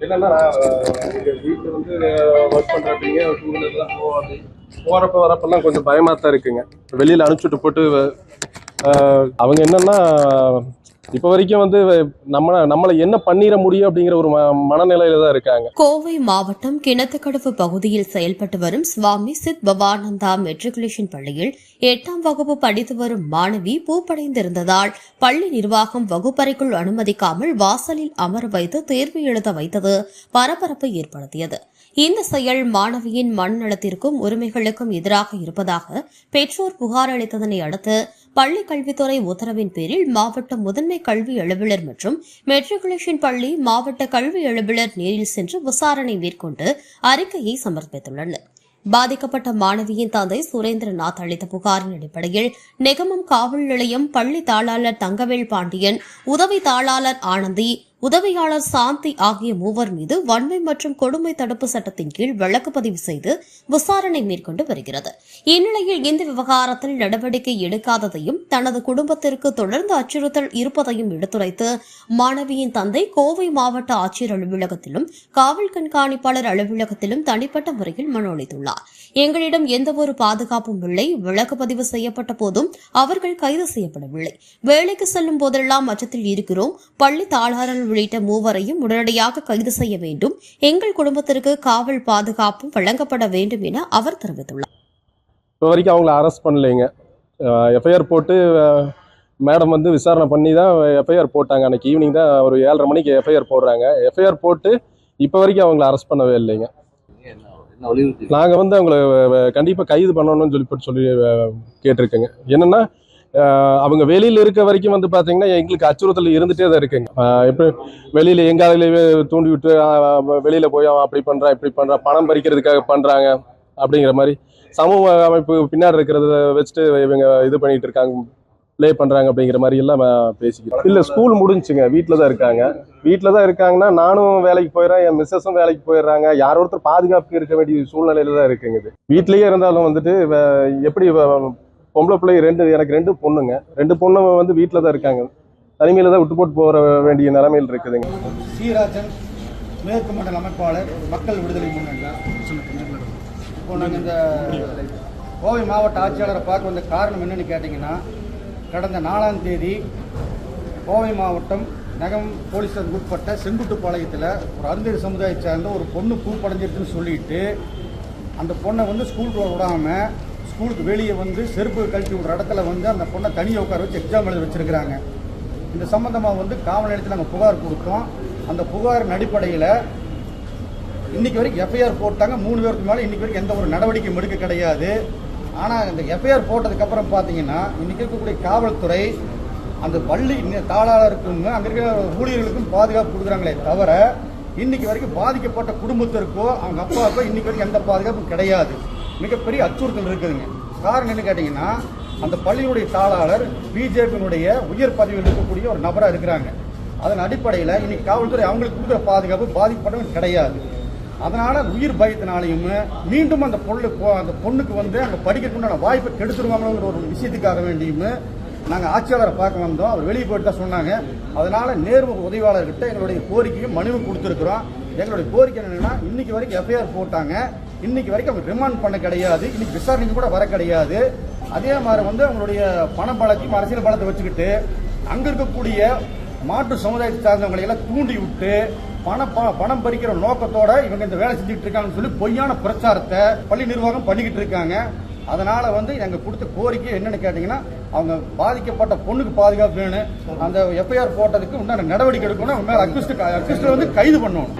என்னன்னா எங்க வீட்டுல வந்து ஒர்க் பண்றப்பீங்க டூ வீலர்லாம் போவாங்க போறப்ப வரப்பெல்லாம் கொஞ்சம் பயமாக தான் இருக்குங்க. வெளியில அனுப்பிச்சுட்டு போட்டு அவங்க என்னன்னா இப்ப வரைக்கும் வந்து நம்ம நம்மளை என்ன பண்ணிட முடியும் அப்படிங்கிற ஒரு ம மனநிலையில தான் இருக்காங்க. கோவை மாவட்டம் கிணத்துக்கடவு பகுதியில் செயல்பட்டு வரும் சுவாமி சித் பவானந்தா மெட்ரிகுலேஷன் பள்ளியில் எட்டாம் வகுப்பு படித்து வரும் மாணவி பூப்படைந்திருந்ததால் பள்ளி நிர்வாகம் வகுப்பறைக்குள் அனுமதிக்காமல் வாசலில் அமர வைத்து தேர்வு எழுத வைத்தது பரபரப்பை ஏற்படுத்தியது. இந்த செயல் மாணவியின் மனநலத்திற்கும் உரிமைகளுக்கும் எதிராக இருப்பதாக பெற்றோர் புகார் அளித்ததனை அடுத்து பள்ளி கல்வித்துறை உத்தரவின் பேரில் மாவட்ட முதன்மை கல்வி அலுவலர் மற்றும் மெட்ரிகுலேஷன் பள்ளி மாவட்ட கல்வி அலுவலர் நேரில் சென்று விசாரணை மேற்கொண்டு அறிக்கையை சமர்ப்பித்துள்ளனர். பாதிக்கப்பட்ட மாணவியின் தந்தை சுரேந்திரநாத் அளித்த புகாரின் அடிப்படையில் நெகமம் காவல் நிலையம் பள்ளி தாளாளர் தங்கவேல் பாண்டியன் உதவி தாளாளர் ஆனந்தி உதவியாளர் சாந்தி ஆகிய மூவர் மீது வன்மை மற்றும் கொடுமை தடுப்பு சட்டத்தின் கீழ் வழக்கு பதிவு செய்து விசாரணை மேற்கொண்டு வருகிறது. இந்நிலையில் இந்த விவகாரத்தில் நடவடிக்கை எடுக்காததையும் தனது குடும்பத்திற்கு தொடர்ந்து அச்சுறுத்தல் இருப்பதையும் எடுத்துரைத்து மாணவியின் தந்தை கோவை மாவட்ட ஆட்சியர் அலுவலகத்திலும் காவல் கண்காணிப்பாளர் அலுவலகத்திலும் தனிப்பட்ட முறையில் மனு அளித்துள்ளார். எங்களிடம் எந்தவொரு பாதுகாப்பும் இல்லை. வழக்கு பதிவு செய்யப்பட்ட போதும் அவர்கள் கைது செய்யப்படவில்லை. வேலைக்கு செல்லும் போதெல்லாம் அச்சத்தில் இருக்கிறோம். பள்ளி தாளாளர் உள்ளிட்ட மூவரையும் உடனடியாக கைது செய்ய வேண்டும். எங்கள் குடும்பத்திற்கு காவல் பாதுகாப்பும் வழங்கப்பட வேண்டும் என அவர் தெரிவித்துள்ளார். இப்போ வரைக்கும் அவங்கள அரெஸ்ட் பண்ணலைங்க. எஃப்ஐஆர் போட்டு மேடம் வந்து விசாரணை பண்ணி தான் எஃப்ஐஆர் போட்டாங்க. அன்னைக்கு ஈவினிங் தான் ஒரு ஏழரை மணிக்கு எஃப்ஐஆர் போடுறாங்க. எஃப்ஐஆர் போட்டு இப்போ வரைக்கும் அவங்கள அரெஸ்ட் பண்ணவே இல்லைங்க. நாங்கள் வந்து அவங்கள கண்டிப்பாக கைது பண்ணணும்னு சொல்லி சொல்லி கேட்டிருக்கேங்க. என்னன்னா அவங்க வெளியில் இருக்க வரைக்கும் வந்து பார்த்தீங்கன்னா எங்களுக்கு அச்சுறுத்தல் இருந்துகிட்டே தான் இருக்குங்க. இப்போ எப்படி வெளியில் எங்காலையிலே தூண்டி விட்டு வெளியில் போய் அவன் அப்படி பண்ணுறான் இப்படி பண்ணுறான் பணம் பறிக்கிறதுக்காக பண்ணுறாங்க அப்படிங்கிற மாதிரி சமூக அமைப்பு பின்னாடி இருக்கிறத வச்சுட்டு இவங்க இது பண்ணிட்டு இருக்காங்க ப்ளே பண்ணுறாங்க அப்படிங்கிற மாதிரி எல்லாம் பேசிக்கிறோம் இல்லை ஸ்கூல் முடிஞ்சுங்க. வீட்டில் தான் இருக்காங்க. வீட்டில் தான் இருக்காங்கன்னா நானும் வேலைக்கு போயிடுறேன் என் மிஸ்ஸஸும் வேலைக்கு போயிடுறாங்க. யார் ஒருத்தர் பாதுகாப்பு இருக்க வேண்டிய சூழ்நிலையில தான் இருக்குங்க இது. வீட்லேயே இருந்தாலும் வந்துட்டு எப்படி பொம்பளை பிள்ளை ரெண்டு எனக்கு ரெண்டு பொண்ணுங்க. ரெண்டு பொண்ணு வந்து வீட்டில் தான் இருக்காங்க. தனிமையில் தான் விட்டு போட்டு போற வேண்டிய நிலைமையில் இருக்குதுங்க. சீராஜன் மேற்கு மண்டல அமைப்பாளர் மக்கள் விடுதலை முன்னணி இப்போ நாங்கள் இந்த கோவை மாவட்ட ஆட்சியாளரை பார்க்க வந்த காரணம் என்னன்னு கேட்டிங்கன்னா கடந்த நாலாம் தேதி கோவை மாவட்டம் நகம் போலீஸருக்கு உட்பட்ட செங்குட்டுப்பாளையத்தில் ஒரு அருந்தேரி சமுதாயத்தை சேர்ந்த ஒரு பொண்ணு பூப்படைஞ்சிருக்குன்னு சொல்லிட்டு அந்த பொண்ணை வந்து ஸ்கூலுக்கு விடாமல் ஸ்கூலுக்கு வெளியே வந்து செருப்பு கழிச்சு விடுற இடத்துல வந்து அந்த பொண்ணை தனியாக உட்கார வச்சு எக்ஸாம் எழுதி வச்சுருக்கிறாங்க. இந்த சம்மந்தமாக வந்து காவல் நிலையத்தில் நாங்கள் புகார் கொடுத்தோம். அந்த புகாரின் அடிப்படையில் இன்றைக்கி வரைக்கும் எஃப்ஐஆர் போட்டாங்க. மூணு பேருக்கு மேலே இன்றைக்கி வரைக்கும் எந்த ஒரு நடவடிக்கையும் எடுக்க கிடையாது. ஆனால் இந்த எஃப்ஐஆர் போட்டதுக்கப்புறம் பார்த்தீங்கன்னா இன்றைக்கி இருக்கக்கூடிய காவல்துறை அந்த பள்ளி தாளாளருக்கும் அங்கே இருக்கிற ஊழியர்களுக்கும் பாதுகாப்பு கொடுக்குறாங்களே தவிர இன்றைக்கி வரைக்கும் பாதிக்கப்பட்ட குடும்பத்திற்கோ அவங்க அப்பாவுக்கோ இன்றைக்கி வரைக்கும் எந்த பாதுகாப்பும் கிடையாது. மிகப்பெரிய அச்சுறுத்தல் இருக்குதுங்க. காரணம் என்ன கேட்டிங்கன்னா அந்த பள்ளியினுடைய தாளாளர் பிஜேபியினுடைய உயர் பதவியில் இருக்கக்கூடிய ஒரு நபராக இருக்கிறாங்க. அதன் அடிப்படையில் இன்னைக்கு காவல்துறை அவங்களுக்கு கொடுக்குற பாதுகாப்பு பாதிக்கப்படவும் கிடையாது. அதனால உயிர் பயத்தினாலையும் மீண்டும் அந்த பொண்ணு அந்த பொண்ணுக்கு வந்து அங்கே படிக்கிறதுக்குண்டான வாய்ப்பை கெடுத்துருவாங்களோங்கிற ஒரு விஷயத்துக்காக வேண்டியும் நாங்கள் ஆட்சியாளரை பார்க்க வந்தோம். அவர் வெளியே போயிட்டு தான் சொன்னாங்க. அதனால நேர்வு உதவியாளர்கிட்ட எங்களுடைய கோரிக்கையும் மனுவும் கொடுத்துருக்குறோம். எங்களுடைய கோரிக்கை என்னென்னா இன்னைக்கு வரைக்கும் எஃப்ஐஆர் போட்டாங்க. இன்னைக்கு வரைக்கும் அவங்க ரிமாண்ட் பண்ண கிடையாது. இன்னைக்கு விசாரணைக்கு கூட வர கிடையாது. அதே மாதிரி வந்து அவங்களுடைய பண பலத்தையும் அரசியல் பலத்தை வச்சுக்கிட்டு அங்க இருக்கக்கூடிய மாற்று சமுதாயத்தை சார்ந்தவங்களை எல்லாம் தூண்டி விட்டு பணம் பணம் பறிக்கிற நோக்கத்தோட இவங்க இந்த வேலை செஞ்சுட்டு இருக்காங்கன்னு சொல்லி பொய்யான பிரச்சாரத்தை பள்ளி நிர்வாகம் பண்ணிக்கிட்டு இருக்காங்க. அதனால வந்து எங்க கொடுத்த கோரிக்கை என்னன்னு கேட்டீங்கன்னா அவங்க பாதிக்கப்பட்ட பொண்ணுக்கு பாதுகாப்பு வேணும். அந்த எஃப்ஐஆர் போட்டதுக்கு உண்டான நடவடிக்கை எடுக்கணும் அவங்க மேல அக்யூஸ்ட் அக்யூஸ்ட் வந்து கைது பண்ணணும்.